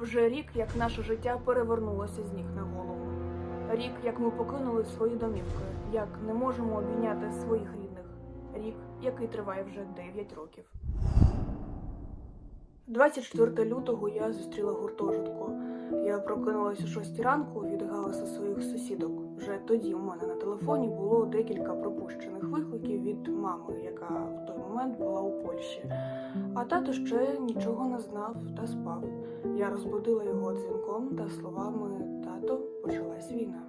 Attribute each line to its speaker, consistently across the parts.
Speaker 1: Вже рік, як наше життя перевернулося з ніг на голову. Рік, як ми покинули свої домівки, як не можемо обійняти своїх рідних. Рік, який триває вже 9 років. 24 лютого я зустріла гуртожитку. Я прокинулася о 6 ранку від галасу своїх сусідок. Вже тоді у мене на телефоні було декілька пропущених викликів від мами, яка в момент була у Польщі. А тато ще нічого не знав та спав. Я розбудила його дзвінком та словами Тато, почалась війна.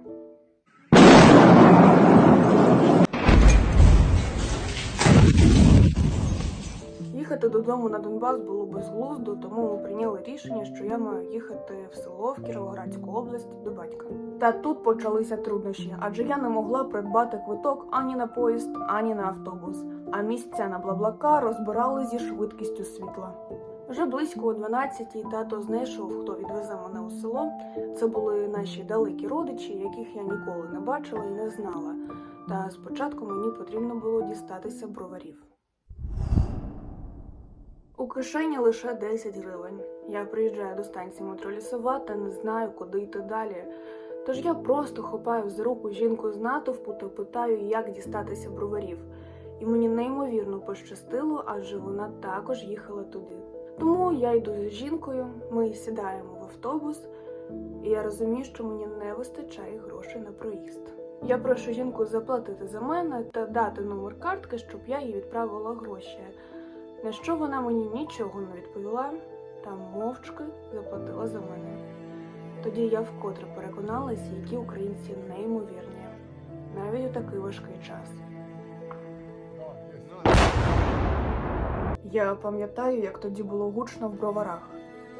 Speaker 1: Їхати додому на Донбас було безглуздо, тому ми прийняли рішення, що я маю їхати в село в Кіровоградську область до батька. Та тут почалися труднощі, адже я не могла придбати квиток ані на поїзд, ані на автобус. А місця на Блаблака розбирали зі швидкістю світла. Вже близько о 12-й тато знайшов, хто відвезе мене у село. Це були наші далекі родичі, яких я ніколи не бачила і не знала. Та спочатку мені потрібно було дістатися броварів. У кишені лише 10 гривень. Я приїжджаю до станції метро та не знаю, куди йти далі. Тож я просто хопаю за руку жінку з натовпу та питаю, як дістатися броварів. І мені неймовірно пощастило, адже вона також їхала туди. Тому я йду з жінкою, ми сідаємо в автобус, і я розумію, що мені не вистачає грошей на проїзд. Я прошу жінку заплатити за мене та дати номер картки, щоб я їй відправила гроші. На що вона мені нічого не відповіла та мовчки заплатила за мене. Тоді я вкотре переконалася, які українці неймовірні, навіть у такий важкий час. Я пам'ятаю, як тоді було гучно в броварах.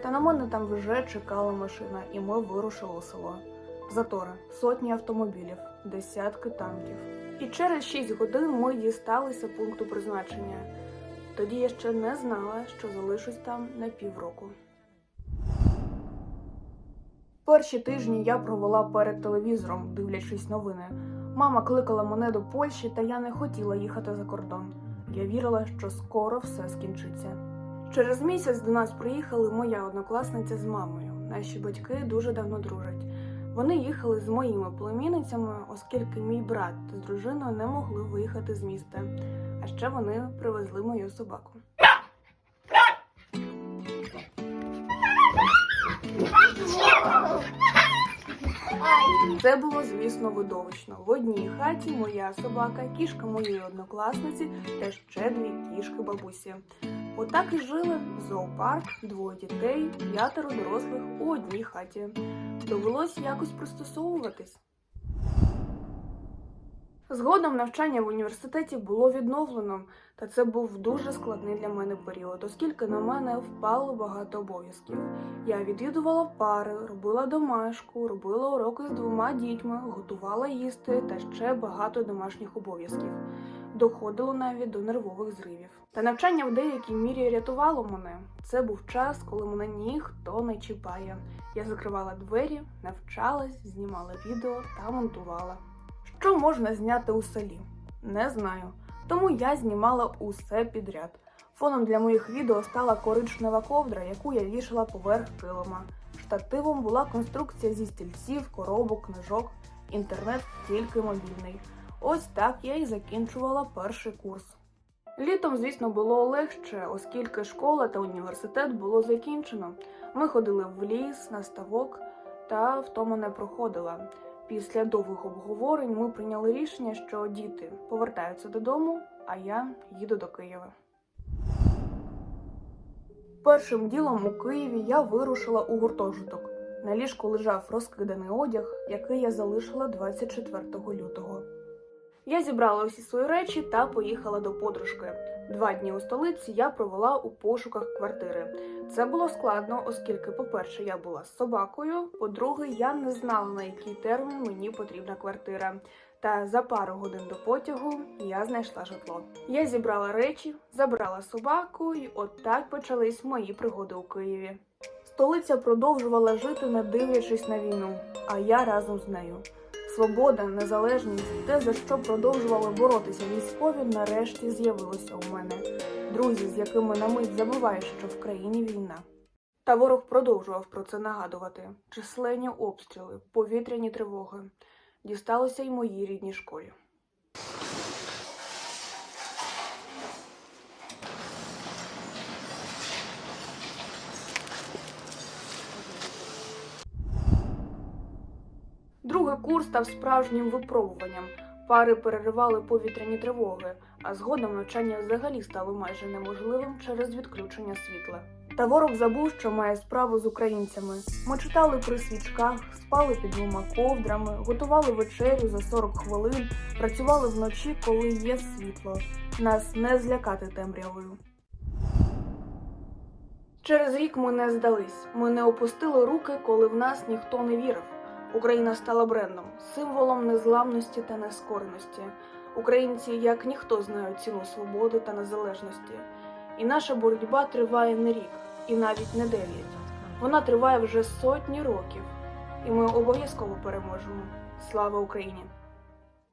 Speaker 1: Та на мене там вже чекала машина, і ми вирушили у село. Затори, сотні автомобілів, десятки танків. І через 6 годин ми дісталися пункту призначення. Тоді я ще не знала, що залишусь там на півроку. Перші тижні я провела перед телевізором, дивлячись новини. Мама кликала мене до Польщі, та я не хотіла їхати за кордон. Я вірила, що скоро все скінчиться. Через місяць до нас приїхали моя однокласниця з мамою. Наші батьки дуже давно дружать. Вони їхали з моїми племінницями, оскільки мій брат з дружиною не могли виїхати з міста. А ще вони привезли мою собаку. Це було, звісно, видовищно. В одній хаті моя собака, кішка моєї однокласниці та ще дві кішки бабусі. Отак і жили зоопарк, двоє дітей, п'ятеро дорослих у одній хаті. Довелось якось пристосовуватись. Згодом навчання в університеті було відновлено, та це був дуже складний для мене період, оскільки на мене впало багато обов'язків. Я відвідувала пари, робила домашку, робила уроки з двома дітьми, готувала їсти та ще багато домашніх обов'язків. Доходило навіть до нервових зривів. Та навчання в деякій мірі рятувало мене. Це був час, коли мене ніхто не чіпає. Я закривала двері, навчалась, знімала відео та монтувала. Що можна зняти у селі? Не знаю. Тому я знімала усе підряд. Фоном для моїх відео стала коричнева ковдра, яку я вішала поверх килима. Штативом була конструкція зі стільців, коробок, книжок, інтернет тільки мобільний. Ось так я і закінчувала перший курс. Літом, звісно, було легше, оскільки школа та університет було закінчено. Ми ходили в ліс, на ставок, та втома не проходила. Після довгих обговорень ми прийняли рішення, що діти повертаються додому, а я їду до Києва. Першим ділом у Києві я вирушила у гуртожиток. На ліжку лежав розкиданий одяг, який я залишила 24 лютого. Я зібрала усі свої речі та поїхала до подружки. Два дні у столиці я провела у пошуках квартири. Це було складно, оскільки, по-перше, я була з собакою, по-друге, я не знала, на який термін мені потрібна квартира. Та за пару годин до потягу я знайшла житло. Я зібрала речі, забрала собаку, і от так почались мої пригоди у Києві. Столиця продовжувала жити, не дивлячись на війну, а я разом з нею. Свобода, незалежність, те, за що продовжували боротися військові, нарешті з'явилося у мене. Друзі, з якими на мить забуваєш, що в країні війна. Та ворог продовжував про це нагадувати. Численні обстріли, повітряні тривоги дісталися й моїй рідній школі. Другий курс став справжнім випробуванням. Пари переривали повітряні тривоги, а згодом навчання взагалі стало майже неможливим через відключення світла. Та ворог забув, що має справу з українцями. Ми читали при свічках, спали під двома ковдрами, готували вечерю за 40 хвилин, працювали вночі, коли є світло. Нас не злякати темрявою. Через рік ми не здались. Ми не опустили руки, коли в нас ніхто не вірив. Україна стала брендом, символом незламності та нескореності. Українці, як ніхто, знають ціну свободи та незалежності. І наша боротьба триває не рік, і навіть не дев'ять. Вона триває вже сотні років, і ми обов'язково переможемо. Слава Україні!